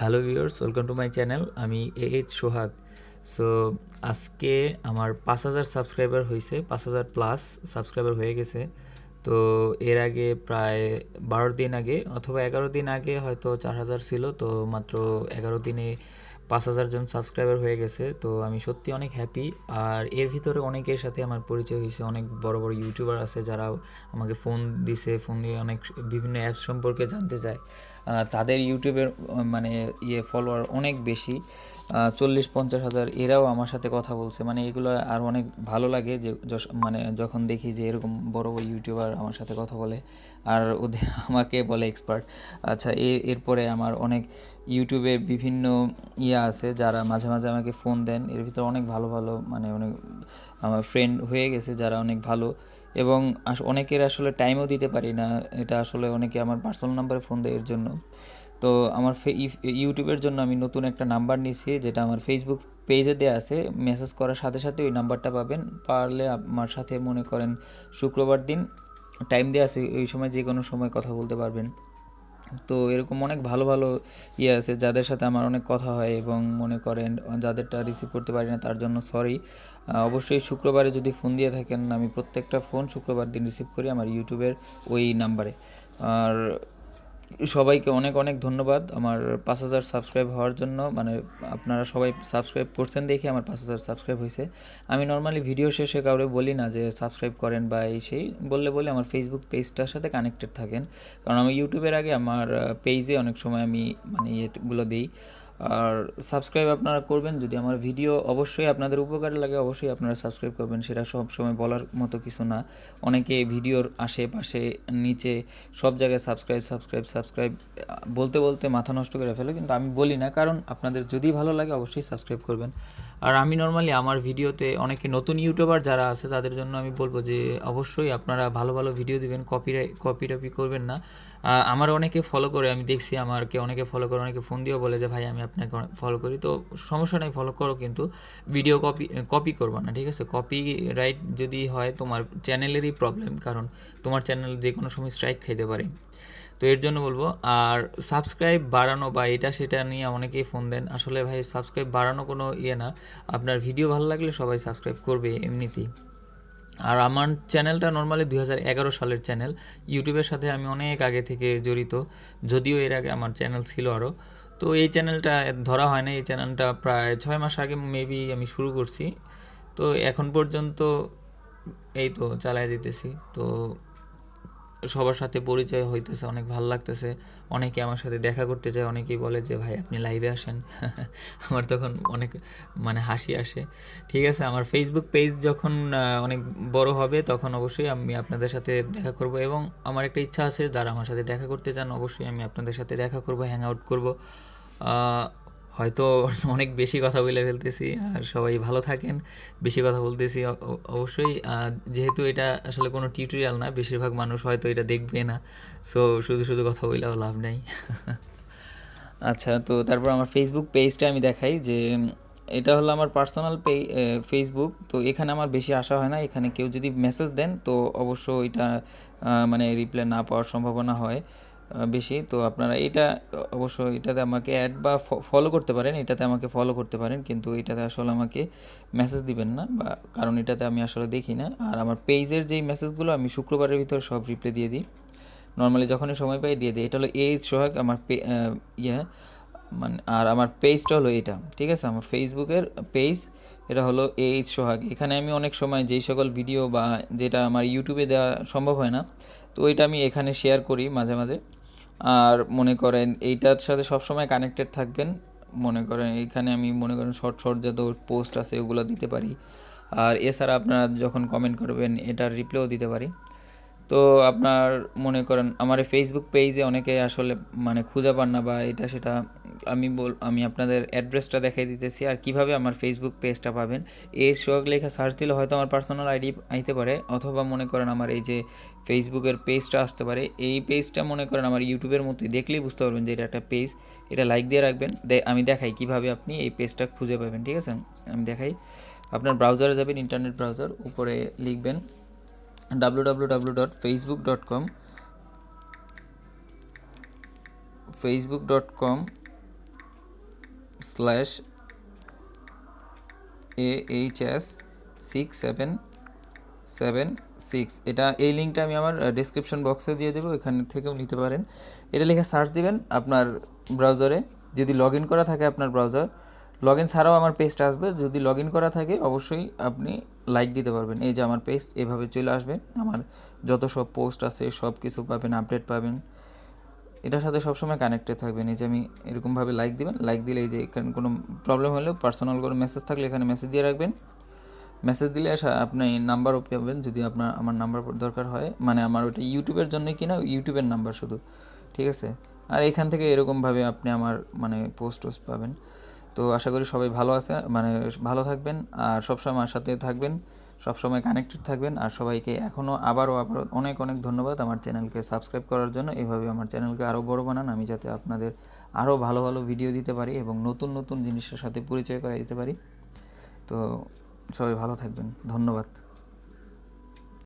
Hello viewers, welcome to my channel. আমি A H Sohag. So, আজকে আমার পাঁচ হাজার সাবস্ক্রাইবার হয়েছে পাঁচ হাজার প্লাস সাবস্ক্রাইবার হয়ে গেছে। তো, এর আগে প্রায় বারো দিন আগে অথবা এগারো দিন আগে হয়তো চার হাজার ছিল, তো মাত্র এগারো দিনে পাঁচ হাজার জন সাবস্ক্রাইবার হয়ে গেছে। তো, আমি সত্যি অনেক হ্যাপি। আর এর ভিতরে অনেকের সাথে আমার পরিচয় হয়েছে অনেক বড় বড় ইউটিউবার আছে যারা আমাকে ফোন দিছে, ফোন দিয়ে অনেক বিভিন্ন অ্যাপস সম্পর্কে জানতে চায়। তাদের ইউটিউবের মানে ইয়ে ফলোয়ার অনেক বেশি। চল্লিশ, পঞ্চাশ হাজার এরাও আমার সাথে কথা বলছে। মানে এগুলো আর অনেক ভালো লাগে যে মানে যখন দেখি যে এরকম বড় বড় ইউটিউবার আমার সাথে কথা বলে আর ওদের আমাকে বলে এক্সপার্ট আচ্ছা এরপরে আমার অনেক ইউটিউবে বিভিন্ন ইয়ে আছে যারা মাঝে মাঝে আমাকে ফোন দেন। এর ভিতরে অনেক ভালো ভালো মানে অনেক আমার ফ্রেন্ড হয়ে গেছে যারা অনেক ভালো এবং অনেকের আসলে টাইমও দিতে পারি না। এটা আসলে অনেকে আমার পার্সোনাল নাম্বারে ফোন দেয় এর জন্য। তো আমার ইউটিউবের জন্য আমি নতুন একটা নাম্বার নিয়েছি, যেটা আমার ফেসবুক পেজে দেওয়া আছে। মেসেজ করার সাথে সাথে ওই নাম্বারটা পাবেন। পারলে আমার সাথে মনে করেন শুক্রবার দিন টাইম দেওয়া আছে, ওই সময় যে কোনো সময় কথা বলতে পারবেন। তো এরকম অনেক ভালো ভালো ইয়ে আছে যাদের সাথে আমার অনেক কথা হয় এবং মনে করেন যাদেরটা রিসিভ করতে পারি না তার জন্য সরি অবশ্যই শুক্রবারে যদি ফোন দিয়ে থাকেন, আমি প্রত্যেকটা ফোন শুক্রবার দিন রিসিভ করি আমার ইউটিউবের ওই নাম্বারে আর সবাইকে অনেক অনেক ধন্যবাদ। আমার পাঁচ হাজার সাবস্ক্রাইব হওয়ার জন্য মানে আপনারা সবাই সাবস্ক্রাইব করছেন দেখে আমার পাঁচ হাজার সাবস্ক্রাইব হয়েছে। আমি নর্মালি ভিডিও শেষে কাউরে বলি না যে সাবস্ক্রাইব করেন বা এই সেই, বললে বলে আমার ফেসবুক পেজটার সাথে কানেক্টেড থাকেন। কারণ আমি ইউটিউবের আগে আমার পেজে অনেক সময় আমি মানে ইয়েগুলো দিই। আর সাবস্ক্রাইব আপনারা করবেন, যদি আমার ভিডিও অবশ্যই আপনাদের উপকারে লাগে, অবশ্যই আপনারা সাবস্ক্রাইব করবেন, সেটা সব সময় বলার মতো কিছু না। অনেকে ভিডিওর আশেপাশে, নিচে সব জায়গায় সাবস্ক্রাইব সাবস্ক্রাইব সাবস্ক্রাইব বলতে বলতে মাথা নষ্ট করে ফেলে, কিন্তু আমি বলি না, কারণ আপনাদের যদি ভালো লাগে, অবশ্যই সাবস্ক্রাইব করবেন। আর আমি নর্মালি আমার ভিডিওতে অনেকে নতুন ইউটিউবার যারা আছে, তাদের জন্য আমি বলব যে, অবশ্যই আপনারা ভালো ভালো ভিডিও দিবেন কপি কপি টপি করবেন না। আমার অনেকে ফলো করে, আমি দেখছি আমারকে অনেকে ফলো করে, অনেকে ফোন দিয়েও বলে যে, ভাই, আমি আপনাকে ফলো করি। তো সমস্যা নেই ফলো করো কিন্তু ভিডিও কপি কপি করবা না, ঠিক আছে? কপি রাইট যদি হয়, তোমার চ্যানেলেরই প্রবলেম কারণ তোমার চ্যানেল যে কোনো সময় স্ট্রাইক খাইতে পারে। তো এর জন্য বলব, আর সাবস্ক্রাইব বাড়ানো বা এটা সেটা নিয়ে অনেকেই ফোন দেন। আসলে ভাই সাবস্ক্রাইব বাড়ানো কোনো ইয়ে না। আপনার ভিডিও ভালো লাগলে সবাই সাবস্ক্রাইব করবে এমনিতেই। আর আমার চ্যানেলটা নর্মালি দু হাজার এগারো সালের চ্যানেল ইউটিউবের সাথে আমি অনেক আগে থেকে জড়িত। যদিও এর আগে আমার চ্যানেল ছিল আরও তো এই চ্যানেলটা ধরা হয় না এই চ্যানেলটা প্রায় ছয় মাস আগে মেবি আমি শুরু করছি। তো এখন পর্যন্ত এই তো চালায় দিতেছি তো সবার সাথে পরিচয় হইতেছে, অনেক ভালো লাগতেছে। অনেকে আমার সাথে দেখা করতে চায় অনেকেই বলে যে, ভাই, আপনি লাইভে আসেন। আমার তখন অনেক মানে হাসি আসে। ঠিক আছে, আমার ফেসবুক পেজ যখন অনেক বড় হবে, তখন অবশ্যই আমি আপনাদের সাথে দেখা করব এবং আমার একটা ইচ্ছা আছে, যারা আমার সাথে দেখা করতে চান, অবশ্যই আমি আপনাদের সাথে দেখা করব হ্যাং আউট করব। হয়তো অনেক বেশি কথা বলে ফেলতেছি, আর সবাই ভালো থাকেন। বেশি কথা বলতেছি অবশ্যই। যেহেতু এটা আসলে কোনো টিউটোরিয়াল না, বেশিরভাগ মানুষ হয়তো এটা দেখবে না। সো শুধু শুধু কথা বললেও লাভ নেই। আচ্ছা তো তারপর আমার ফেসবুক পেজটা আমি দেখাই যে এটা হলো আমার পার্সোনাল পে ফেসবুক তো এখানে আমার বেশি আসা হয় না। এখানে কেউ যদি মেসেজ দেন, তো অবশ্য এটা মানে রিপ্লাই না পাওয়ার সম্ভাবনা হয়। বেশি। তো আপনারা এটা অবশ্য এটাতে আমাকে অ্যাড বা ফলো করতে পারেন, এটাতে আমাকে ফলো করতে পারেন, কিন্তু এটাতে আসলে আমাকে মেসেজ দিবেন না বা, কারণ এটাতে আমি আসলে দেখি না। আর আমার পেজের যেই মেসেজগুলো আমি শুক্রবারের ভিতরে সব রিপ্লাই দিয়ে দিই। নর্মালি যখনই সময় পাই দিয়ে দিই। এটা হলো এই সোহাগ, আমার পে- ইয়ে মানে আর আমার পেজটা হলো এটা, ঠিক আছে? আমার ফেসবুকের পেজ এটা হলো এইচ সোহাগ। এখানে আমি অনেক সময় যেই সকল ভিডিও বা যেটা আমার ইউটিউবে দেওয়া সম্ভব হয় না, তো ওইটা আমি এখানে শেয়ার করি মাঝে মাঝে। আর মনে করেন এইটার সাথে সবসময় কানেক্টেড থাকবেন। মনে করেন এখানে আমি মনে করেন শর্ট শর্ট যত পোস্ট আছে ওগুলো দিতে পারি। আর এছাড়া আপনারা যখন কমেন্ট করবেন এটার রিপ্লাইও দিতে পারি। তো আপনার মনে করেন আমার এই ফেসবুক পেজে অনেকে আসলে মানে খুঁজে পান না বা এটা সেটা আমি বল, আমি আপনাদের অ্যাড্রেসটা দেখাই দিতেছি আর কীভাবে আমার ফেসবুক পেজটা পাবেন। এই শখ লেখা সার্চ দিলে হয়তো আমার পার্সোনাল আইডি আইতে পারে অথবা মনে করেন আমার এই যে ফেসবুকের পেজটা আসতে পারে। এই পেজটা মনে করেন আমার ইউটিউবের মতোই দেখলেই বুঝতে পারবেন যে এটা একটা পেজ এটা লাইক দিয়ে রাখবেন। আমি দেখাই কীভাবে আপনি এই পেজটা খুঁজে পাবেন, ঠিক আছে? আমি দেখাই। আপনার ব্রাউজারে যাবেন ইন্টারনেট ব্রাউজার উপরে লিখবেন www.facebook.com facebook.com slash A H S six seven seven six এটা এই লিঙ্কটা আমি আমার ডিসক্রিপশন বক্সে দিয়ে দেবো, এখান থেকেও নিতে পারেন। এটা লিখে সার্চ দিবেন আপনার ব্রাউজারে যদি লগ ইন করা থাকে আপনার ব্রাউজার লগ ইন ছাড়াও আমার পেজটা আসবে। যদি লগ ইন করা থাকে, অবশ্যই আপনি লাইক দিতে পারবেন। এই যে আমার পেজ এভাবে চলে আসবে। আমার যত সব পোস্ট আছে, সব কিছু পাবেন আপডেট পাবেন। এটার সাথে সবসময় কানেক্টেড থাকবেন। এই যে আমি এরকমভাবে লাইক দিবেন। লাইক দিলে এই যে এখানে কোনো প্রবলেম হলেও পার্সোনাল কোনো মেসেজ থাকলে এখানে মেসেজ দিয়ে রাখবেন। মেসেজ দিলে আপনি নাম্বারও পাবেন। যদি আপনার আমার নাম্বার দরকার হয়। মানে আমার ওটা ইউটিউবের জন্য কিনা ইউটিউবের নাম্বার শুধু। ঠিক আছে? আর এখান থেকে এরকমভাবে আপনি আমার মানে পোস্ট টোস্ট পাবেন। তো আশা করি সবাই ভালো আছে মানে ভালো থাকবেন আর সবসময় আমার সাথে থাকবেন, সবসময় কানেক্টেড থাকবেন আর সবাইকে এখনও আবারও আবারও অনেক অনেক ধন্যবাদ আমার চ্যানেলকে সাবস্ক্রাইব করার জন্য। এভাবে আমার চ্যানেলকে আরও বড় বানান, আমি যাতে আপনাদের আরও ভালো ভালো ভিডিও দিতে পারি এবং নতুন নতুন জিনিসের সাথে পরিচয় করা দিতে পারি। তো সবাই ভালো থাকবেন, ধন্যবাদ।